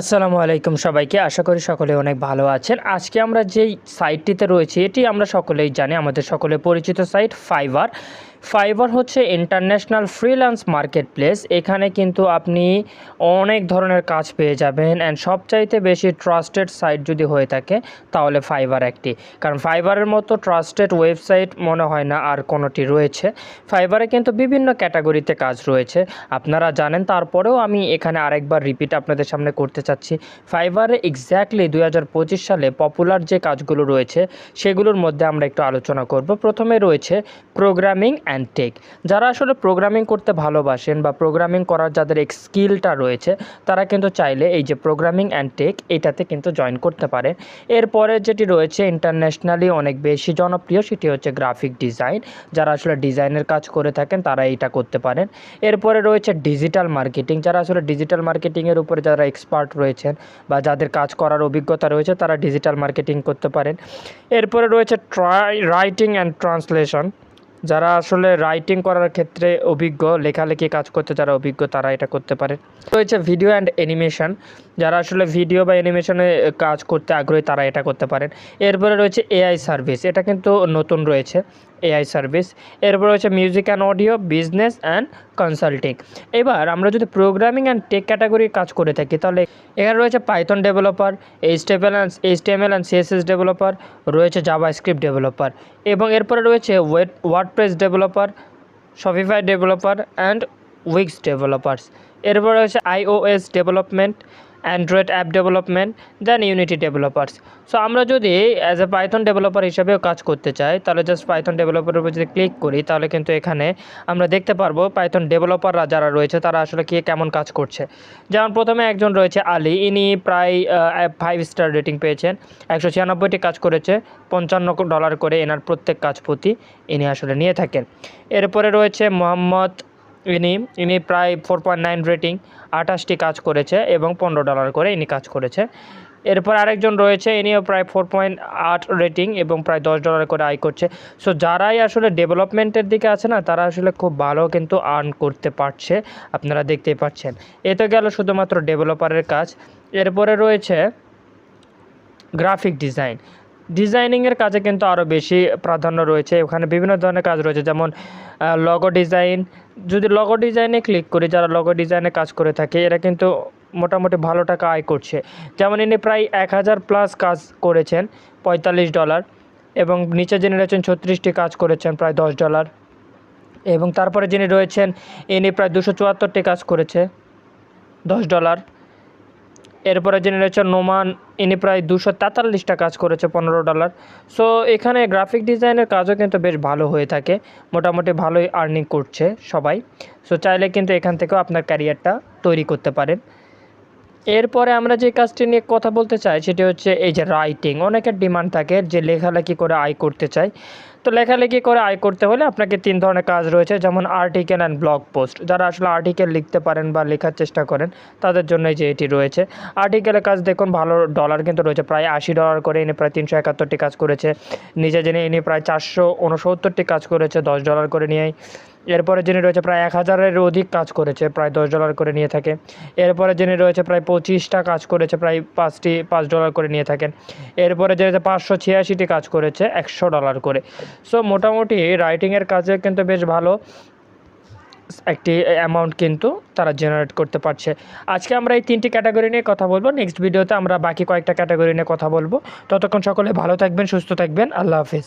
আসসালামু আলাইকুম সবাইকে। আশা করি সকলে অনেক ভালো আছেন। আজকে আমরা যেই সাইটটিতে রয়েছি, এটি আমরা সকলেই জানি, আমাদের সকলে পরিচিত সাইট ফাইবার। ফাইবার হচ্ছে ইন্টারন্যাশনাল ফ্রিল্যান্স মার্কেট প্লেস এখানে কিন্তু আপনি অনেক ধরনের কাজ পেয়ে যাবেন অ্যান্ড সবচাইতে বেশি ট্রাস্টেড সাইট যদি হয়ে থাকে, তাহলে ফাইবার একটি। কারণ ফাইবারের মতো ট্রাস্টেড ওয়েবসাইট মনে হয় না আর কোনোটি রয়েছে। ফাইবারে কিন্তু বিভিন্ন ক্যাটাগরিতে কাজ রয়েছে। আপনারা জানেন, তারপরেও আমি এখানে আরেকবার রিপিট আপনাদের সামনে করতে চাচ্ছি। ফাইবারে এক্স্যাক্টলি দু হাজার পঁচিশ সালে পপুলার যে কাজগুলো রয়েছে, সেগুলোর মধ্যে আমরা একটু আলোচনা করব। প্রথমে রয়েছে প্রোগ্রামিং অ্যান্ড টেক যারা আসলে প্রোগ্রামিং করতে ভালোবাসেন বা প্রোগ্রামিং করার যাদের স্কিলটা রয়েছে, তারা কিন্তু চাইলে এই যে প্রোগ্রামিং অ্যান্ড টেক এটাতে কিন্তু জয়েন করতে পারেন। এরপরে যেটি রয়েছে ইন্টারন্যাশনালি অনেক বেশি জনপ্রিয়, সেটি হচ্ছে গ্রাফিক ডিজাইন যারা আসলে ডিজাইনের কাজ করে থাকেন, তারা এইটা করতে পারেন। এরপরে রয়েছে ডিজিটাল মার্কেটিং যারা আসলে ডিজিটাল মার্কেটিংয়ের উপরে যারা এক্সপার্ট রয়েছেন বা যাদের কাজ করার অভিজ্ঞতা রয়েছে, তারা ডিজিটাল মার্কেটিং করতে পারেন। এরপরে রয়েছে ট্রাই রাইটিং অ্যান্ড ট্রান্সলেশন যারা আসলে রাইটিং করার ক্ষেত্রে অভিজ্ঞ, লেখালেখি কাজ করতে যারা অভিজ্ঞ, তারা এটা করতে পারে রয়েছে ভিডিও অ্যান্ড অ্যানিমেশন যারা আসলে ভিডিও বা অ্যানিমেশনে কাজ করতে আগ্রহী, তারা এটা করতে পারেন। এরপরে রয়েছে এআই সার্ভিস এটা কিন্তু নতুন রয়েছে। AI service. এরপর রয়েছে music and audio business and consulting এবার আমরা যদি প্রোগ্রামিং অ্যান্ড টেক ক্যাটাগরির কাজ করে থাকি, তাহলে এখানে রয়েছে পাইথন ডেভেলপার এইচ টেপেল and HTML and CSS developer রয়েছে জাভা স্ক্রিপ্ট ডেভেলপার এবং এরপরে রয়েছে wait WordPress developer Shopify developer and Wix developers এরপর রয়েছে iOS development Android app development then Unity developers so আমরা যদি অ্যাজ এ পাইথন ডেভেলপার হিসেবেও কাজ করতে চাই, তাহলে জাস্ট পাইথন ডেভেলপারের উপর যদি ক্লিক করি, তাহলে কিন্তু এখানে আমরা দেখতে পারব পাইথন ডেভেলপাররা যারা রয়েছে, তারা আসলে কে কেমন কাজ করছে। যেমন প্রথমে একজন রয়েছে আলী, ইনি প্রায় ফাইভ স্টার রেটিং পেয়েছেন। একশো ছিয়ানব্বইটি কাজ করেছে, পঞ্চান্ন ডলার করে এনার প্রত্যেক কাজ প্রতি ইনি আসলে নিয়ে থাকেন। এরপরে রয়েছে মোহাম্মদ ইনি ইনি প্রায় ফোর পয়েন্ট নাইন রেটিং আঠাশটি কাজ করেছে এবং পনেরো ডলার করে ইনি কাজ করেছে। এরপর আরেকজন রয়েছে, ইনিও প্রায় ফোর পয়েন্ট আট রেটিং এবং প্রায় দশ ডলার করে আয় করছে। সো যারাই আসলে ডেভেলপমেন্টের দিকে আছে না, তারা আসলে খুব ভালো কিন্তু আর্ন করতে পারছে, আপনারা দেখতেই পাচ্ছেন। এ তো গেল শুধুমাত্র ডেভেলপারের কাজ। এরপরে রয়েছে গ্রাফিক ডিজাইন ডিজাইনিংয়ের কাজে কিন্তু আরও বেশি প্রাধান্য রয়েছে। ওখানে বিভিন্ন ধরনের কাজ রয়েছে, যেমন লগো ডিজাইন যদি লগো ডিজাইনে ক্লিক করি, যারা লগো ডিজাইনে কাজ করে থাকে, এরা কিন্তু মোটামুটি ভালো টাকা আয় করছে। যেমন ইনি প্রায় এক হাজার প্লাস কাজ করেছেন, পঁয়তাল্লিশ ডলার এবং নিচে যিনি রয়েছেন ছত্রিশটি কাজ করেছেন, প্রায় দশ ডলার এবং তারপরে যিনি রয়েছেন, ইনি প্রায় দুশো চুয়াত্তরটি কাজ করেছে, দশ ডলার এরপরে যিনি রয়েছে নোমান, ইনি প্রায় দুশো তেতাল্লিশটা কাজ করেছে, পনেরো ডলার সো এখানে গ্রাফিক ডিজাইনের কাজও কিন্তু বেশ ভালো হয়ে থাকে। মোটামুটি ভালোই আর্নিং করছে সবাই। সো চাইলে কিন্তু এখান থেকেও আপনার ক্যারিয়ারটা তৈরি করতে পারেন। এরপরে আমরা যে কাজটি নিয়ে কথা বলতে চাই, সেটি হচ্ছে এই যে রাইটিং অনেকের ডিমান্ড থাকে যে লেখালেখি করে আয় করতে চাই তো লেখালেখি করে আয় করতে হলে আপনাকে তিন ধরনের কাজ রয়েছে, যেমন আর্টিকেল অ্যান্ড ব্লগ পোস্ট যারা আসলে আর্টিকেল লিখতে পারেন বা লেখার চেষ্টা করেন, তাদের জন্যই যে এটি রয়েছে। আর্টিকেলের কাজ দেখুন, ভালো ডলার কিন্তু রয়েছে, প্রায় আশি ডলার করে ইনি, প্রায় তিনশো একাত্তরটি কাজ করেছে। নিজে জেনে ইনি প্রায় চারশো উনসত্তরটি কাজ করেছে, দশ ডলার করে নিয়েই। এরপরে যিনি রয়েছে প্রায় এক হাজারের অধিক কাজ করেছে, প্রায় দশ ডলার করে নিয়ে থাকে। এরপরে যিনি রয়েছে প্রায় পঁচিশটা কাজ করেছে, প্রায় পাঁচটি, পাঁচ ডলার করে নিয়ে থাকেন। এরপরে যে রয়েছে পাঁচশো ছিয়াশিটি কাজ করেছে, একশো ডলার করে। সো মোটামুটি রাইটিংয়ের কাজে কিন্তু বেশ ভালো একটি অ্যামাউন্ট কিন্তু তারা জেনারেট করতে পারছে। আজকে আমরা এই তিনটি ক্যাটাগরি নিয়ে কথা বলব। নেক্সট ভিডিওতে আমরা বাকি কয়েকটা ক্যাটাগরি নিয়ে কথা বলব। ততক্ষণ সকলে ভালো থাকবেন, সুস্থ থাকবেন। আল্লাহ হাফিজ।